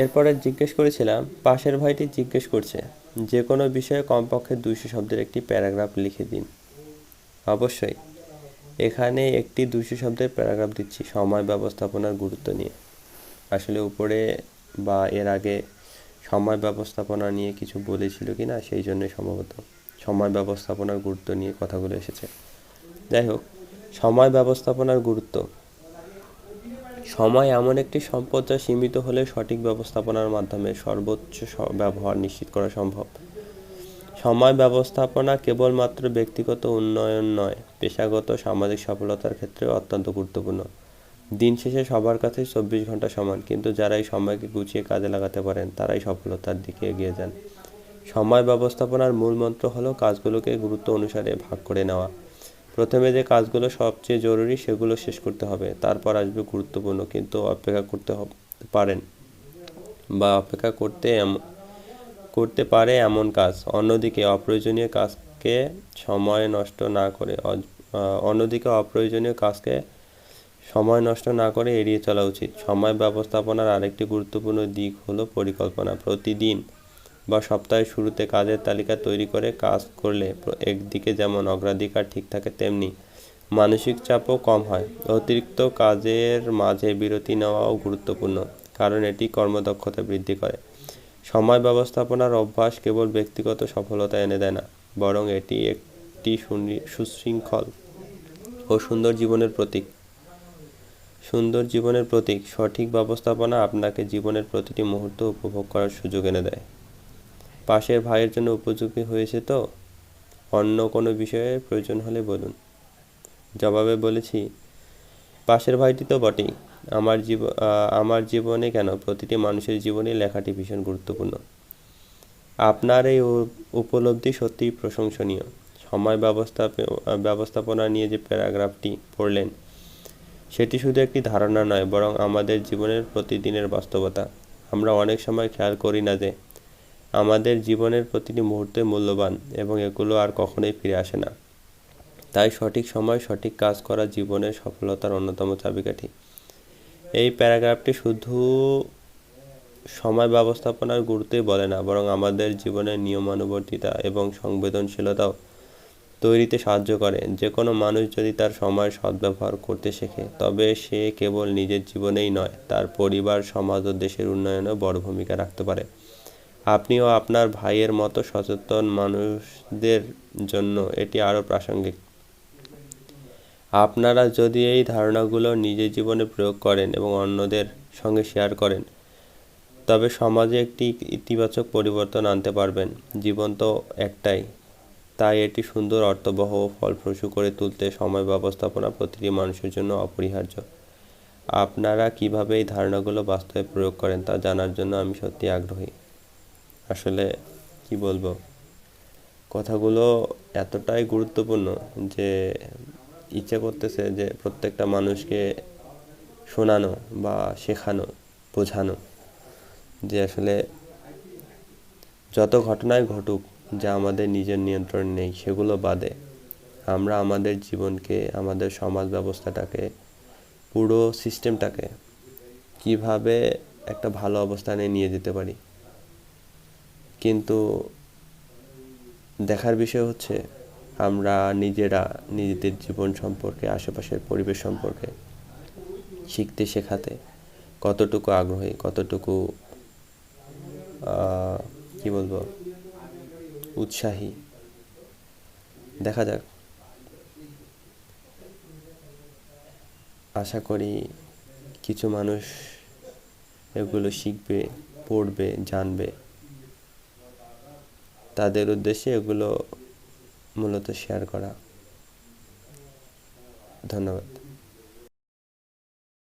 এরপরে জিজ্ঞেস করেছিলাম, পাশের ভাইটি জিজ্ঞেস করছে যে কোনো বিষয়ে কমপক্ষে দুইশো শব্দের একটি প্যারাগ্রাফ লিখে দিন। অবশ্যই। এখানে একটি দুইশো শব্দের প্যারাগ্রাফ দিচ্ছি, সময় ব্যবস্থাপনার গুরুত্ব নিয়ে। আসলে উপরে বা এর আগে সময় ব্যবস্থাপনা নিয়ে কিছু বলেছিল কি না, সেই জন্যই সম্ভবত সময় ব্যবস্থাপনার গুরুত্ব নিয়ে কথাগুলো এসেছে। যাই হোক, সময় ব্যবস্থাপনার গুরুত্ব সময় এমন একটি সম্পদ যা সীমিত হলে সঠিক ব্যবস্থাপনার মাধ্যমে সর্বোচ্চ ব্যবহার নিশ্চিত করা সম্ভব। সময় ব্যবস্থাপনা কেবলমাত্র ব্যক্তিগত উন্নয়ন নয়, পেশাগত সামাজিক সফলতার ক্ষেত্রে অত্যন্ত গুরুত্বপূর্ণ। দিন শেষে সবার কাছে চব্বিশ ঘণ্টা সমান, কিন্তু যারা এই সময়কে গুছিয়ে কাজে লাগাতে পারেন, তারাই সফলতার দিকে এগিয়ে যান। সময় ব্যবস্থাপনার মূল মন্ত্র হলো কাজগুলোকে গুরুত্ব অনুসারে ভাগ করে নেওয়া। প্রথমে যে কাজগুলো সবচেয়ে জরুরি সেগুলো শেষ করতে হবে। তারপর আসবে গুরুত্বপূর্ণ কিন্তু অপেক্ষা করতে পারেন বা অপেক্ষা করতে করতে পারে এমন কাজ। অন্যদিকে অপ্রয়োজনীয় কাজকে সময় নষ্ট না করে অন্যদিকে অপ্রয়োজনীয় কাজকে সময় নষ্ট না করে এড়িয়ে চলা উচিত। সময় ব্যবস্থাপনার আরেকটি গুরুত্বপূর্ণ দিক হলো পরিকল্পনা। প্রতিদিন বা সপ্তাহের শুরুতে কাজের তালিকা তৈরি করে কাজ করলে একদিকে যেমন অগ্রাধিকার ঠিক থাকে, তেমনি মানসিক চাপও কম হয়। অতিরিক্ত কাজের মাঝে বিরতি নেওয়াও গুরুত্বপূর্ণ, কারণ এটি কর্মদক্ষতা বৃদ্ধি করে। সময় ব্যবস্থাপনার অভ্যাস কেবল ব্যক্তিগত সফলতা এনে দেয় না, বরং এটি একটি সুশৃঙ্খল ও সুন্দর জীবনের প্রতীক। সুন্দর জীবনের প্রতীক সঠিক ব্যবস্থাপনা আপনাকে জীবনের প্রতিটি মুহূর্ত উপভোগ করার সুযোগ এনে দেয়। পাশের ভাইয়ের জন্য উপযোগী হয়েছে তো? অন্য কোনো বিষয়ে প্রয়োজন হলে বলুন। জবাবে বলেছি, পাশের ভাইটি তো বটেই। আমার জীব আমার জীবনে কেন? প্রতিটি মানুষের জীবনে লেখাটি ভীষণ গুরুত্বপূর্ণ। আপনার এই উপলব্ধি সত্যিই প্রশংসনীয়। সময় ব্যবস্থা ব্যবস্থাপনা নিয়ে যে প্যারাগ্রাফটি পড়লেন, সেটি শুধু একটি ধারণা নয়, বরং আমাদের জীবনের প্রতিদিনের বাস্তবতা। আমরা অনেক সময় খেয়াল করি না যে আমাদের জীবনের প্রতিটি মুহূর্তে মূল্যবান এবং এগুলো আর কখনোই ফিরে আসে না। তাই সঠিক সময়, সঠিক কাজ করা জীবনের সফলতার অন্যতম চাবিকাঠি। এই প্যারাগ্রাফটি শুধু সময় ব্যবস্থাপনার গুরুত্বই বলে না, বরং আমাদের জীবনের নিয়মানুবর্তিতা এবং সংবেদনশীলতাও তৈরিতে সাহায্য করে। যে কোনো মানুষ যদি তার সময় সদ্ব্যবহার করতে শেখে, তবে সে কেবল নিজের জীবনেই নয়, তার পরিবার, সমাজ ও দেশের উন্নয়নেও বড় ভূমিকা রাখতে পারে। আপনিও আপনার ভাইয়ের মতো সচেতন মানুষদের জন্য এটি আরও প্রাসঙ্গিক। আপনারা যদি এই ধারণাগুলো নিজের জীবনে প্রয়োগ করেন এবং অন্যদের সঙ্গে শেয়ার করেন, তবে সমাজে একটি ইতিবাচক পরিবর্তন আনতে পারবেন। জীবন তো একটাই। তাই এটি সুন্দর, অর্থবহ ও ফলপ্রসূ করে তুলতে সময় ব্যবস্থাপনা প্রতিটি মানুষের জন্য অপরিহার্য। আপনারা কীভাবে এই ধারণাগুলো বাস্তবে প্রয়োগ করেন তা জানার জন্য আমি সত্যি আগ্রহী। আসলে কি বলব? কথাগুলো এতটাই গুরুত্বপূর্ণ যে ইচ্ছে করতেছে যে প্রত্যেকটা মানুষকে শোনানো বা শেখানো, বোঝানো যে আসলে যত ঘটনায় ঘটুক যা আমাদের নিজের নিয়ন্ত্রণ নেই সেগুলো বাদে আমরা আমাদের জীবনকে, আমাদের সমাজ ব্যবস্থাটাকে, পুরো সিস্টেমটাকে কীভাবে একটা ভালো অবস্থানে নিয়ে যেতে পারি। কিন্তু দেখার বিষয় হচ্ছে আমরা নিজেরা নিজেদের জীবন সম্পর্কে, আশেপাশের পরিবেশ সম্পর্কে শিখতে শেখাতে কতটুকু আগ্রহী, কতটুকু কি বলব, উৎসাহী। দেখা যাক। আশা করি কিছু মানুষ এগুলো শিখবে, পড়বে, জানবে। তাদের উদ্দেশ্যে এগুলো মূলত শেয়ার করা। ধন্যবাদ।